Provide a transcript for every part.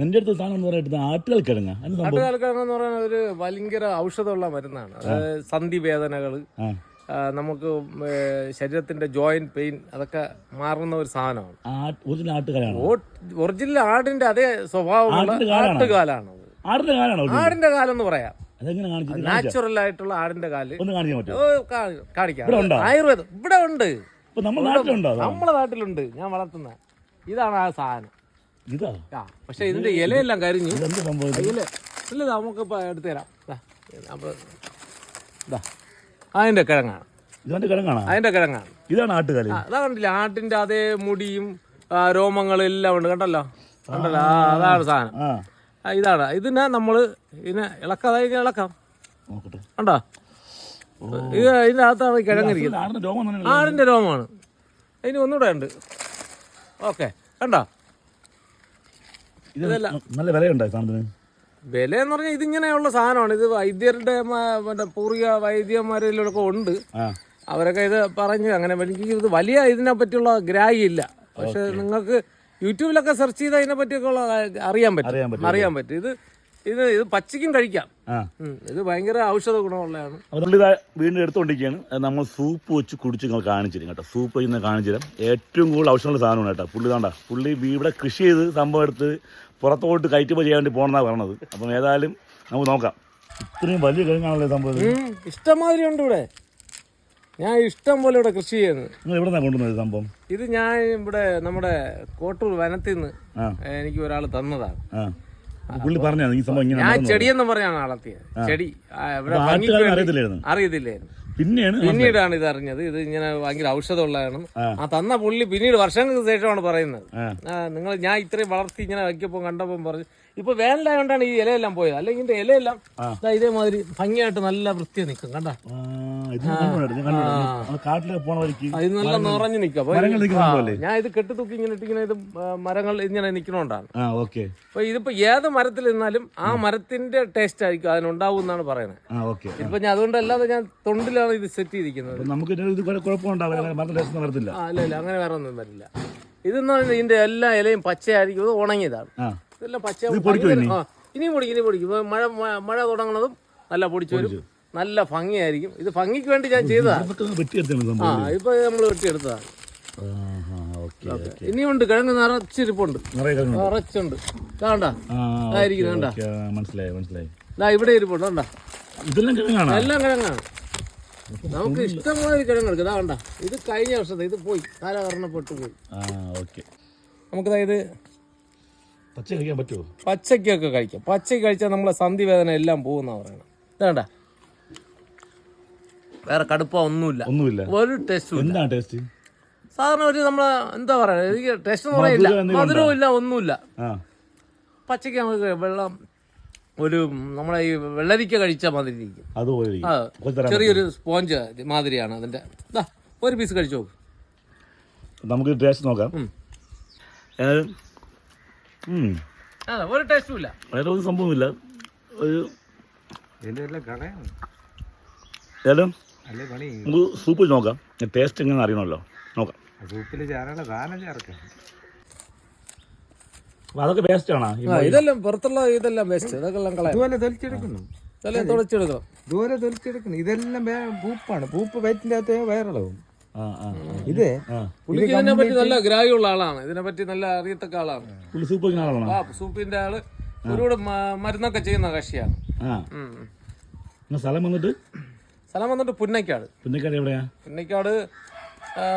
നിന്റെ അടുത്ത് സാധനം എന്ന് പറയുന്നത് ആട്ടുകൾ കിഴങ്ങ് സംഭവം? നാട്ടുകാൽക്കാരെന്ന് പറയുന്നത് ഒരു ഭയങ്കര ഔഷധമുള്ള മരുന്നാണ്. അതായത് സന്ധി വേദനകൾ നമുക്ക് ശരീരത്തിന്റെ ജോയിന്റ് പെയിൻ അതൊക്കെ മാറുന്ന ഒരു സാധനമാണ്. ഒറിജിനൽ ആടിന്റെ അതേ സ്വഭാവമുള്ള? ആട്ടുകാലാണ്. ആടിന്റെ കാലം എന്ന് പറയാം. നാച്ചുറൽ ആയിട്ടുള്ള ആടിന്റെ കാൽ. കാണിക്കാം? ആയുർവേദം. ഇവിടെ ഉണ്ട്? നമ്മളെ നാട്ടിലുണ്ട്. ഞാൻ വളർത്തുന്ന. ഇതാണ് ആ സാധനം. ഇതാ. പക്ഷെ ഇതിന്റെ ഇലയെല്ലാം കരിഞ്ഞു. എന്ത് സംഭവം? ഇല്ല നമുക്ക് എടുത്തു തരാം ഇതാ അതിന്റെ കിഴങ്ങാണ്. ഇതിന്റെ കിഴങ്ങാണ്? അതിന്റെ കിഴങ്ങാണ്. ഇതാണ് ആട്ടുകാലി. അതാ കണ്ടില്ല ആട്ടിന്റെ അതേ മുടിയും രോമങ്ങളും എല്ലാം ഉണ്ട് കണ്ടല്ലോ? കണ്ടല്ലോ? അതാണ് സാധനം. ഇതാണ്. ഇതിനെ നമ്മൾ ഇതിനെ ഇളക്കാതെ ഇളക്കാം. കണ്ടോ? ഇത് ഇതിന്റെ അകത്താണ് കിഴങ്ങിരിക്കുന്നത് ആടിന്റെ രോമമാണ്. അതിന് ഒന്നുകൂടെ ഉണ്ട്. ഓക്കെ കണ്ടോ? ഇത് നല്ല വിലയുണ്ടോ ഈ സാധനത്തിന്? വില എന്ന് പറഞ്ഞാൽ ഇതിങ്ങനെയുള്ള സാധനമാണ്. ഇത് വൈദ്യരുടെ മറ്റേ പൂർവിക വൈദ്യന്മാരിലൊക്കെ ഉണ്ട്. അവരൊക്കെ ഇത് പറഞ്ഞ് അങ്ങനെ എനിക്ക് ഇത് വലിയ ഇതിനെ പറ്റിയുള്ള ഗ്രാഹ്യമില്ല പക്ഷെ നിങ്ങൾക്ക് യൂട്യൂബിലൊക്കെ സെർച്ച് ചെയ്ത് അതിനെ പറ്റിയൊക്കെ ഉള്ള അറിയാൻ പറ്റും അറിയാൻ പറ്റും. ഇത് ഇത് ഇത് പച്ചയ്ക്കും കഴിക്കാം. ഇത് ഭയങ്കര ഔഷധ ഗുണമുള്ളതാണ്. വീണ്ടും എടുത്തുകൊണ്ടിരിക്കുകയാണ് നമ്മൾ സൂപ്പ് വെച്ച് കുടിച്ച് നിങ്ങൾ കാണിച്ചു തരും കേട്ടോ. സൂപ്പ് വെച്ച് കാണിച്ചു തരാം ഏറ്റവും കൂടുതൽ ഔഷധമുള്ള സാധനമാണ് കേട്ടോ. പുള്ളി താണ്ട പുള്ളി ഇവിടെ കൃഷി ചെയ്ത് സംഭവം എടുത്ത് പുറത്തോട്ട് കയറ്റുമ്പോൾ ചെയ്യാൻ വേണ്ടി പോകണമെന്നാണ് പറഞ്ഞത് അപ്പം ഏതായാലും നമുക്ക് നോക്കാം. ഇത്രയും വലിയ കിഴങ്ങാണല്ലോ സംഭവം. ഇഷ്ടംമാതിരി ഉണ്ട് ഇവിടെ. ഞാൻ ഇഷ്ടം പോലെ ഇവിടെ കൃഷി ചെയ്യുന്നത് നിങ്ങൾ എവിടെ കൊണ്ടുവന്നത് സംഭവം? ഇത് ഞാൻ ഇവിടെ നമ്മുടെ കോട്ടൂർ വനത്തിൽ നിന്ന് എനിക്ക് ഒരാൾ തന്നതാണ്. പുള്ളി പറഞ്ഞു ഈ സംഭവം ഇങ്ങനെ ഞാൻ ചെടിയെന്ന് പറഞ്ഞാണ് വളർത്തിയത് ചെടി ഇവിടെ ഭംഗിക്ക് വേണ്ടി- അറിയത്തില്ലായിരുന്നു. അറിയത്തില്ലായിരുന്നു. പിന്നെയാണ് പിന്നീടാണ് ഇത് അറിഞ്ഞത്. ഇത് ഇങ്ങനെ ഭയങ്കര ഔഷധമുള്ളതാണ്. ആ. തന്ന പുള്ളി പിന്നീട് വർഷങ്ങൾക്ക് ശേഷമാണ് പറയുന്നത്. ആ. നിങ്ങൾ ഞാൻ ഇത്രയും വളർത്തി ഇങ്ങനെ വയ്ക്കപ്പോൾ കണ്ടപ്പോൾ പറഞ്ഞു ഇപ്പൊ വേനലായോണ്ടാണ് ഈ ഇലയെല്ലാം പോയത്. അല്ലെങ്കിൽ ഇതിന്റെ ഇലയെല്ലാം ദാ ഇതേമാതിരി ഭംഗിയായിട്ട് നല്ല വൃത്തി നിൽക്കും കണ്ട. പോണ വഴിക്ക് ഇത് നല്ല നിറഞ്ഞു നിൽക്കും. ഞാൻ ഇത് കെട്ടിത്തൂക്കി ഇങ്ങനെ ഇട്ടിങ്ങനെ ഇത് മരങ്ങൾ ഇങ്ങനെ നിൽക്കണോണ്ടാണ്. ഓക്കെ. അപ്പൊ ഇതിപ്പോ ഏത് മരത്തിൽ നിന്നാലും ആ മരത്തിന്റെ ടേസ്റ്റ് ആയിരിക്കും അതിനുണ്ടാവും എന്നാണ് പറയുന്നത്. ഇപ്പൊ ഞാൻ അതുകൊണ്ടല്ലാതെ ഞാൻ തൊണ്ടിലാണ് ഇത് സെറ്റ് ചെയ്തിരിക്കുന്നത്. നമുക്ക് ഇല്ല അങ്ങനെ വേറെ ഒന്നും വരില്ല. ഇതെന്ന് പറഞ്ഞാൽ ഇതിന്റെ എല്ലാ ഇലയും പച്ചയായിരിക്കും ഉണങ്ങിയതാണ്. ഇതെല്ലാം പച്ച ഇനിയും പൊടിക്കും ഇനി പൊടിക്കും മഴ മഴ തുടങ്ങുന്നതും നല്ല പൊടിച്ചു വരും. നല്ല ഭംഗിയായിരിക്കും. ഇത് ഭംഗിക്ക് വേണ്ടി ഞാൻ ചെയ്തതാണ് ആ ഇപ്പൊ നമ്മൾ വെട്ടിയെടുത്തതാണ് ഇനിയുണ്ട് കിഴങ്ങ് നിറച്ചിരിപ്പുണ്ട്. നിറച്ചുണ്ട്. മനസ്സിലായി ഇവിടെ ഇരിപ്പുണ്ട് കണ്ട ഇതെല്ലാം കിഴങ്ങാണ്? എല്ലാം കിഴങ്ങാണ്. നമുക്ക് ഇഷ്ടമുള്ള കിഴങ്ങെടുക്കും ഇതാ കണ്ട ഇത് കഴിഞ്ഞ വർഷത്തെ ഇത് പോയി. കാലകരണപ്പെട്ടു പോയി. നമുക്ക് ഇത് പച്ച കഴിക്കാൻ പറ്റുമോ? പച്ചക്കൊക്കെ കഴിക്കാം. പച്ചക്ക് കഴിച്ചാൽ നമ്മളെ സന്ധി വേദന എല്ലാം പോകുന്ന പറയണം. ഇതാണ്ട. വേറെ കടുപ്പ ഒന്നുമില്ല. ഒന്നുമില്ല. ഒരു ടെസ്റ്റും ഇല്ല. എന്താ ടേസ്റ്റ് സാധാരണ ഒരു നമ്മളെ എന്താ പറയാ എനിക്ക് ടെസ്റ്റ് എന്ന് പറയില്ല. മധുരം എന്തെങ്കിലും മധുരവും ഇല്ല ഒന്നുമില്ല. ആ. പച്ചക്ക് നമുക്ക് വെള്ളം ഒരു നമ്മളെ ഈ വെള്ളരിക്ക കഴിച്ച മാതിരി ഇരിക്കും. അതുപോലെ ഇരിക്കും. ആ തരാൻ ചെറിയൊരു സ്പോഞ്ച് മാതിരിയാണ് അതിന്റെ. ദാ ഒരു പീസ് കഴിച്ചു നോക്ക് പറ്റുമോ? നമുക്ക് ടേസ്റ്റ് നോക്കാം. ഏതായാലും. അതെ ഒരു ടേസ്റ്റും ഇല്ല. വേറെ ഒരു സംഭവമില്ല ഒരു ഏതായാലും നമുക്ക് സൂപ്പ് നോക്കാം. ടേസ്റ്റ് എങ്ങനെ അറിയണമല്ലോ. നോക്കാം. സൂപ്പിൽ ചേരാനുള്ള സാധനം ചേർക്കാം. അപ്പോൾ അതൊക്കെ വേസ്റ്റ് ആണോ? ഇതെല്ലാം പുറത്തുള്ള ഇതെല്ലാം വേസ്റ്റ് അതൊക്കെ എല്ലാം കളയാം. ഇതുപോലെ തൊലിച്ചെടുക്കുന്നു. ഇതെല്ലാം തുടച്ചെടുക്കണം ഇതുപോലെ തൊലിച്ചെടുക്കുന്നു. ഇതെല്ലാം വേ- പൂപ്പാണ്. പൂപ്പ് വയറ്റിന്റെ അകത്ത് ആ ഇത് പുള്ളിക്ക് ഇതിനെ പറ്റി നല്ല ഗ്രാഹ്യമുള്ള ആളാണ്. ഇതിനെ പറ്റി നല്ല അറിയത്തക്ക ആളാണ്. പുള്ളി സൂപ്പ് വയ്ക്കുന്ന ആളാണോ? ആ സൂപ്പിന്റെ ആൾ ഒരുപാട് മരുന്നൊക്കെ ചെയ്യുന്ന കക്ഷിയാണ്. സ്ഥലം വന്നിട്ട്? സ്ഥലം വന്നിട്ട് പുന്നക്കാട് പുന്നക്കാട് എവിടെയാ? പുന്നക്കാട്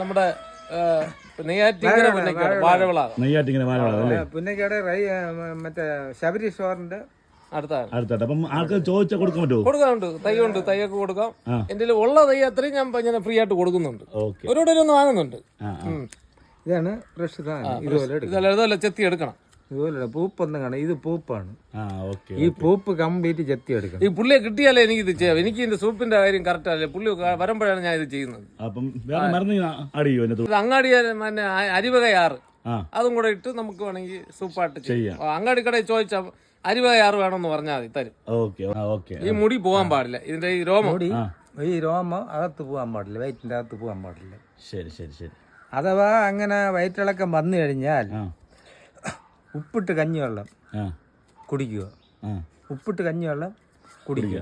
നമ്മുടെ വാഴവിള നെയ്യാറ്റിങ്ങനെ പുന്നക്കാട് റൈ മറ്റേ ശബരി സ്റ്റോറിന്റെ അടുത്താണ് അടുത്തായിട്ട്. അപ്പം ആൾക്കാർ ചോദിച്ചാൽ കൊടുക്കാൻ പറ്റുമോ? കൊടുക്കാനുണ്ട്. ഉണ്ട് തൈയൊക്കെ കൊടുക്കാം. എന്റെ ഉള്ള തൈ അത്രയും ഞാൻ ഇങ്ങനെ ഫ്രീ ആയിട്ട് കൊടുക്കുന്നുണ്ട്. ഓക്കെ. ഒരുപാട് ഒന്ന് വാങ്ങുന്നുണ്ട്. ഇതാണ് ഫ്രഷ് ഇതുപോലെ എടുക്കും ഇതല്ല ഇതല്ല ചെത്തി എടുക്കണം. ഇതുപോലെ പൂപ്പൊന്നും കാണാം. ഇത് പൂപ്പാണ്. ആ ഓക്കെ ഈ പൂപ്പ് കംപ്ലീറ്റ് ചെത്തി എടുക്കണം. ഈ പുള്ളിയെ കിട്ടിയാലേ എനിക്ക് ഇത് ചെയ്യാം. എനിക്ക് ഇതിന്റെ സൂപ്പിന്റെ കാര്യം കറക്റ്റ് അല്ലേ? പുള്ളി വരുമ്പോഴാണ് ഞാൻ ഇത് ചെയ്യുന്നത്. അങ്ങാടി അരിവകയാറ്. അതും കൂടെ ഇട്ട് നമുക്ക് വേണമെങ്കിൽ സൂപ്പായിട്ട് ചെയ്യാം. അങ്ങാടി കടയിൽ ചോദിച്ചാൽ അരിവകയാറ് വേണമെന്ന് പറഞ്ഞാൽ മതി തരും. ഓക്കെ ആ ഓക്കെ. ഈ മുടി പോകാൻ പാടില്ല. ഇതിന്റെ ഈ രോമം. മുടി? ഈ രോമം അകത്ത് പോകാൻ പാടില്ല വയറ്റിന്റെ അകത്ത് പോകാൻ പാടില്ല. ശരി ശരി ശരി. അഥവാ അങ്ങനെ വയറ്റിളക്കം വന്നു കഴിഞ്ഞാൽ ഉപ്പിട്ട് കഞ്ഞിവെള്ളം ആ. കുടിക്കുക. ഉപ്പിട്ട് കഞ്ഞിവെള്ളം കുടിക്കുക.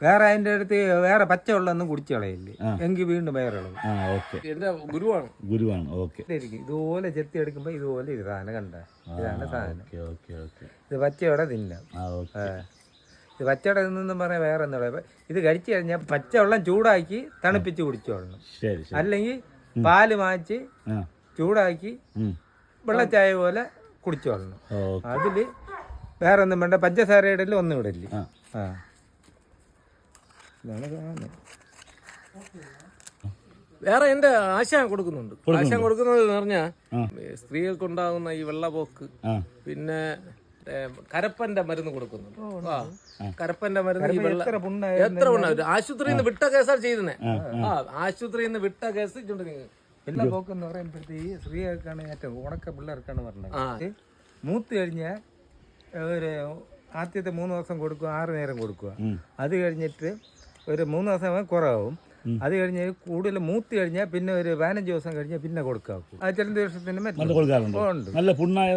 വേറെ അതിന്റെ അടുത്ത് വേറെ പച്ചവെള്ളമൊന്നും കുടിച്ചു കളയില്ലേ? എങ്കിൽ വീണ്ടും വേറെ ഇളവും ആ ഓക്കെ. എന്റെ ഗുരുവാണ്. ഗുരുവാണ് ഓക്കെ. ഇരിക്കും ഇതുപോലെ ചെത്തി എടുക്കുമ്പോ ഇതുപോലെ ഇത് സാധനം കണ്ട. ഇതാണ് സാധനം. Okay okay okay. ഇത് പച്ചയോടെ തിന്നാം. ആ ഓക്കെ. ഇത് പച്ചയുടെ തിന്നെന്ന് പറയാൻ വേറെ എന്താ ഇത് കഴിച്ചു കഴിഞ്ഞാൽ പച്ചവെള്ളം ചൂടാക്കി തണുപ്പിച്ച് കുടിച്ചോളണം ശരി ശരി. അല്ലെങ്കിൽ പാൽ മാച്ച് ചൂടാക്കി. വെള്ളച്ചായ പോലെ കുടിച്ചോളണം അതിൽ അതിൽ വേറെ ഒന്നും വേണ്ട. പഞ്ചസാര ഇടൽ ഒന്നും ഇടൽ. ആ. വേറെ എന്റെ ആശയം കൊടുക്കുന്നുണ്ട്. ആശയം കൊടുക്കുന്നത് എന്ന് പറഞ്ഞാൽ ഉണ്ടാകുന്ന സ്ത്രീകൾക്കുണ്ടാകുന്ന ഈ വെള്ളപോക്ക് പിന്നെ കരപ്പന്റെ മരുന്ന് കൊടുക്കുന്നുണ്ട്. ആ കരപ്പന്റെ മരുന്ന് ഈ വെള്ള എത്ര ഉണ്ടാവും ആശുപത്രിയിൽ നിന്ന് വിട്ട കേസാണ് ചെയ്തേ ആ ആശുപത്രിയിൽ നിന്ന് വിട്ട കേസ് ഇട്ടുണ്ട് നിങ്ങൾ എല്ലാ പോക്കെന്ന് പറയുമ്പോഴത്തേ ഈ സ്ത്രീകൾക്കാണ് ഏറ്റവും ഉണക്ക പിള്ളേർക്കാണ്. പറഞ്ഞത്. മൂത്ത് കഴിഞ്ഞ ഒരു ആദ്യത്തെ മൂന്ന് ദിവസം കൊടുക്കുക ആറ് നേരം കൊടുക്കുക. അത് കഴിഞ്ഞിട്ട് ഒരു മൂന്ന് ദിവസം കുറവാകും അത് കഴിഞ്ഞ് കൂടുതൽ മൂത്ത് കഴിഞ്ഞാൽ പിന്നെ ഒരു പതിനഞ്ച് ദിവസം കഴിഞ്ഞാൽ പിന്നെ കൊടുക്കാക്കും അത് ചില ദിവസത്തിന് നല്ല പുണ്ണായ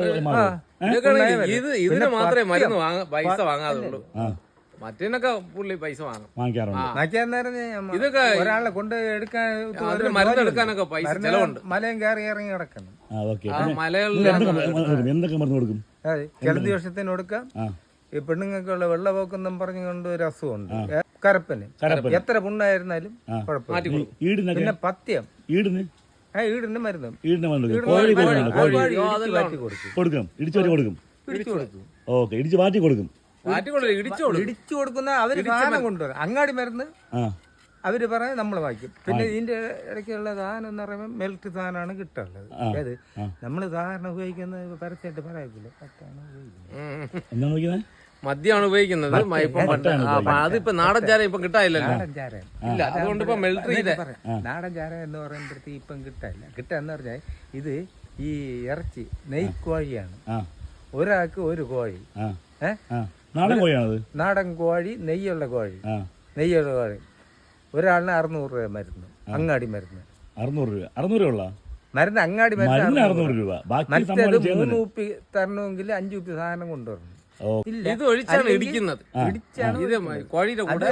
ഇത് ഇതിന് മാത്രമേ മരുന്ന് പൈസ വാങ്ങാതുള്ളൂ. മറ്റേനൊക്കെ പുള്ളി പൈസ വാങ്ങും. ഇതൊക്കെ ഒരാളെ കൊണ്ട് എടുക്കാൻ മരുന്ന് എടുക്കാനൊക്കെ പൈസ ചെലവുണ്ട്. മലയും കയറി ഇറങ്ങി കിടക്കണം. മലകളിൽ എന്തൊക്കെ മരുന്ന് കൊടുക്കും? ചില ദിവസത്തിന് കൊടുക്കാം. ഈ പെണ്ണുങ്ങൾക്കുള്ള വെള്ളപോക്കെന്നും പറഞ്ഞുകൊണ്ട് ഒരു അസുഖമുണ്ട്. കരപ്പന്. കരപ്പൻ എത്ര പുണ്ണായിരുന്നാലും കുഴപ്പമില്ല. പിന്നെ പത്യം. ഈടിന്? ആ ഈടിന് മരുന്നും. ഈടിന് മരുന്ന്. കൊടുക്കും. ഇടിച്ചു കൊടുക്കും. ഓക്കെ ഇടിച്ചു മാറ്റി കൊടുക്കും. മാറ്റി കൊടുക്കും. ഇടിച്ചോളൂ ഇടിച്ചു കൊടുക്കുന്ന അവർ സാധനം കൊണ്ടുവരും. അങ്ങാടി മരുന്ന് അവർ പറഞ്ഞ് നമ്മൾ വായിക്കും. പിന്നെ ഇതിന്റെ ഇടയ്ക്കുള്ള സാധനം എന്ന് പറയുമ്പോൾ മെൽറ്റ് സാധനമാണ് കിട്ടാനുള്ളത്. അതായത് നമ്മൾ സാധാരണ ഉപയോഗിക്കുന്നത് പരസ്യമായിട്ട് പറയത്തില്ല. ഉപയോഗിക്കുന്നത്? മദ്യമാണ് ഉപയോഗിക്കുന്നത്. ഇപ്പം പണ്ട് അതിപ്പോ നാടൻ ചാര ഇപ്പം കിട്ടാനില്ലല്ലോ. ഇല്ല അതുകൊണ്ട് ഇപ്പൊ മിലിറ്ററി ചെയ്ത. നാടൻ ചാര എന്ന് പറയുമ്പോഴത്തേക്ക് ഇപ്പം കിട്ടാനില്ല. കിട്ടാന്ന് പറഞ്ഞാൽ ഇത് ഈ ഇറച്ചി നെയ്ക്കോഴിയാണ്. ആ. ഒരാൾക്ക് ഒരു കോഴി. നാടൻ നാടൻ കോഴി നെയ്യുള്ള കോഴി. നെയ്യുള്ള കോഴി. ഒരാളിന് അറുന്നൂറ് രൂപ മരുന്ന് അങ്ങാടി മരുന്ന്. അറുന്നൂറ് രൂപ. അറുന്നൂറ് രൂപ ഉള്ള? മരുന്ന് അങ്ങാടി മരുന്ന് അറുന്നൂറ് രൂപ. ബാക്കി മറ്റേത് മൂന്ന് ഉപ്പി തരണമെങ്കിൽ അഞ്ച് ഉപ്പി സാധനം കൊണ്ടുവരണം. ഇത് ഒഴിച്ചാണ് ഇടിക്കുന്നത്. ഇടിച്ചാണ് ഇത് കോഴിയുടെ കൂടെ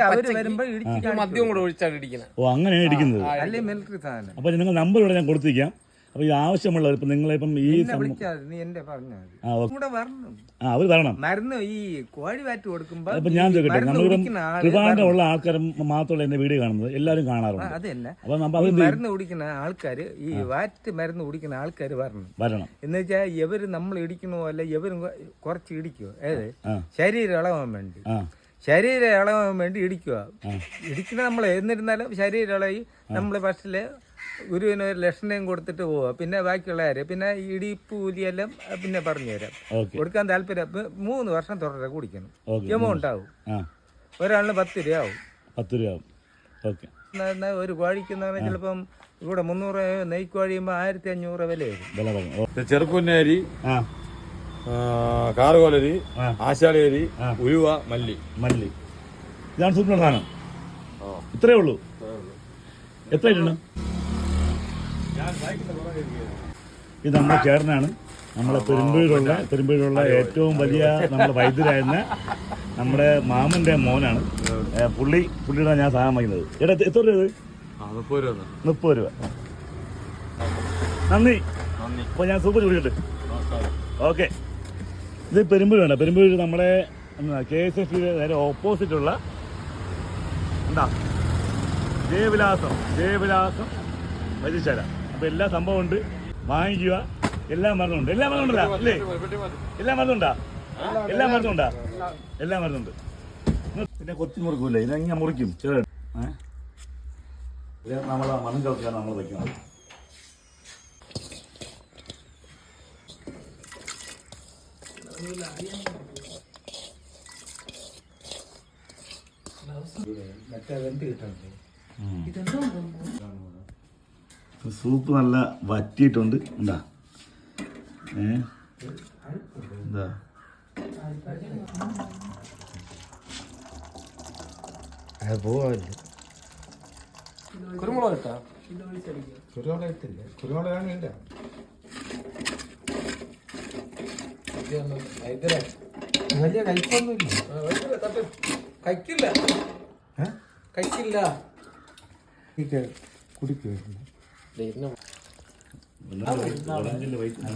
മദ്യവും കൂടെ ഒഴിച്ചാണ് ഇടിക്കുന്നത്. ഓ അങ്ങനെയാണ് ഇടിക്കുന്നത്. അപ്പോൾ നിങ്ങൾ നമ്പർ ഇവിടെ ഞാൻ കൊടുത്തിരിക്കാം. അപ്പോൾ ഇത് ആവശ്യമുള്ളവർ ഇപ്പം നിങ്ങളിപ്പം ഈ ആ അവർ മരുന്ന് ഈ കോഴി വാറ്റ് കൊടുക്കുമ്പോ അപ്പൊ ഞാൻ ചോദിക്കട്ടെ ആൾ ട്രിവാൻഡ്രം ഉള്ള ആൾക്കാർ മാത്രമല്ല എന്റെ വീഡിയോ കാണുന്നത്. എല്ലാവരും കാണാറുണ്ട്. അതല്ല അപ്പൊ അപ്പം നമ്മൾ മരുന്ന് കുടിക്കുന്ന ആൾക്കാര് ഈ വാറ്റ് മരുന്ന് കുടിക്കുന്ന ആൾക്കാര് വരണം. വരണം. എന്ന് വെച്ചാൽ ഇവർ നമ്മൾ ഇടിക്കണോ അല്ല ഇവരും കുറച്ച് ഇടിക്കോ ഏത് ശരീരം ഇളവാൻ വേണ്ടി. ശരീരം ഇളവാൻ വേണ്ടി ഇടിക്കുക ഇടിക്കുന്ന നമ്മൾ എന്നിരുന്നാലും ശരീരം ഇളകി നമ്മൾ ഫസ്റ്റിൽ ഗുരുവിന് ഒരു ലക്ഷണയും കൊടുത്തിട്ട് പോവുക പിന്നെ ബാക്കിയുള്ള കാര്യം. പിന്നെ ഇടിപ്പ് കൂലിയെല്ലാം പിന്നെ പറഞ്ഞു തരാം. കൊടുക്കാൻ താല്പര്യം. മൂന്ന് വർഷം തുടരെ കുടിക്കണം. എമൗണ്ട് ആവും ഒരാളിന് പത്ത് രൂപ ആവും പത്ത് രൂപ ഓക്കെ. എന്നാ- എന്നാ ഒരു കോഴിക്കെന്ന് പറഞ്ഞാൽ ചിലപ്പം ഇവിടെ മുന്നൂറ് നെയ്ക്ക് കോഴിയുമ്പോൾ ആയിരത്തി അഞ്ഞൂറ് വില വരും ചെറുപ്പുന്നേരി ആ. കാറുകോലരി ആശാലേരി. ഉലുവ മല്ലി. മല്ലി. ഇതാണ് സൂപ്പർ സാധനം ഇത്രയേ ഉള്ളൂ. എത്ര ഇടണം ഇത് നമ്മുടെ ചേർന്നാണ് നമ്മളെ പെരുമ്പഴൂരുള്ള പെരുമ്പഴൂരുള്ള ഏറ്റവും വലിയ നമ്മുടെ വൈദ്യരായിരുന്ന നമ്മുടെ മാമന്റെ മോനാണ്. പുള്ളി പുള്ളിയുടെ ഞാൻ സഹായം എടാ എത്ര രൂപ മുപ്പത് രൂപ നന്ദി. അപ്പോൾ ഞാൻ സൂപ്പർ കുടിക്കട്ടെ ഓക്കെ. ഇത് പെരുമ്പഴൂരാണ് പെരുമ്പഴൂർ നമ്മുടെ കെ എസ് എഫ് നേരെ ഓപ്പോസിറ്റുള്ള എന്താ? ജയവിലാസം ജയവിലാസം വൈദ്യശാല. അപ്പോൾ എല്ലാ സംഭവം ഉണ്ട്. വാങ്ങിക്കുക. എല്ലാ മരുന്നുണ്ട്. എല്ലാ മരുന്നുണ്ടല്ലോ അല്ലേ? എല്ലാ മരുന്നുണ്ടാ? എല്ലാ മരുന്നുണ്ടാ? എല്ലാ മരുന്നുണ്ട്. പിന്നെ കൊത്തി മുറിക്കൂല്ലേ ഇതെങ്ങനെ മുറിക്കും. ചെറിയ ഏഹ് ഇത് മണം കളിക്കാൻ നമ്മൾ വയ്ക്കുന്നത് മറ്റേ വെന്ത് കിട്ടണ്ടേ? സൂപ്പ് നല്ല വറ്റിയിട്ടുണ്ട്. എന്താ ഏ? എന്താ പോവില്ല? കുരുമുളക് ഇട്ടാ കുരുമുളക് ഇട്ടില്ല കുരുമുളകാണ് ഇല്ല വലിയ കയ്പൊന്നുമില്ല കഴിക്കില്ല ഏ? കഴിക്കില്ല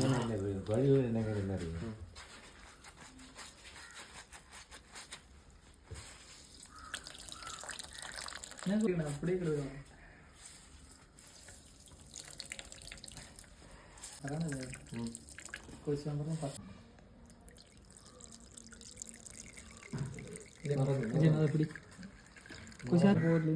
ഈ കുടിക്കുമായിരുന്നു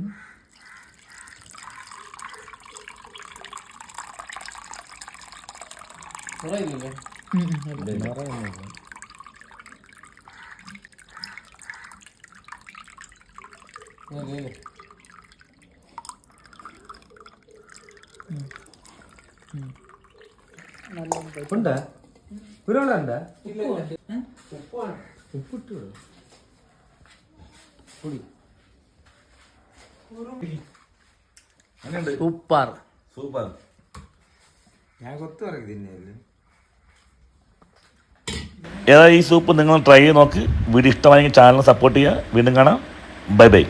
ഉണ്ടാ? ഒരാളുണ്ടാ ഉപ്പിട്ട് കുടി സൂപ്പർ. സൂപ്പർ. ഞാൻ കൊത്തു പറയും തിന്നെയല്ലേ ഏതാ ഈ സൂപ്പ് നിങ്ങൾ ട്രൈ ചെയ്ത് നോക്ക്. വീഡിയോ ഇഷ്ടമായെങ്കിൽ ചാനൽ സപ്പോർട്ട് ചെയ്യുക. വീണ്ടും കാണാം. Bye bye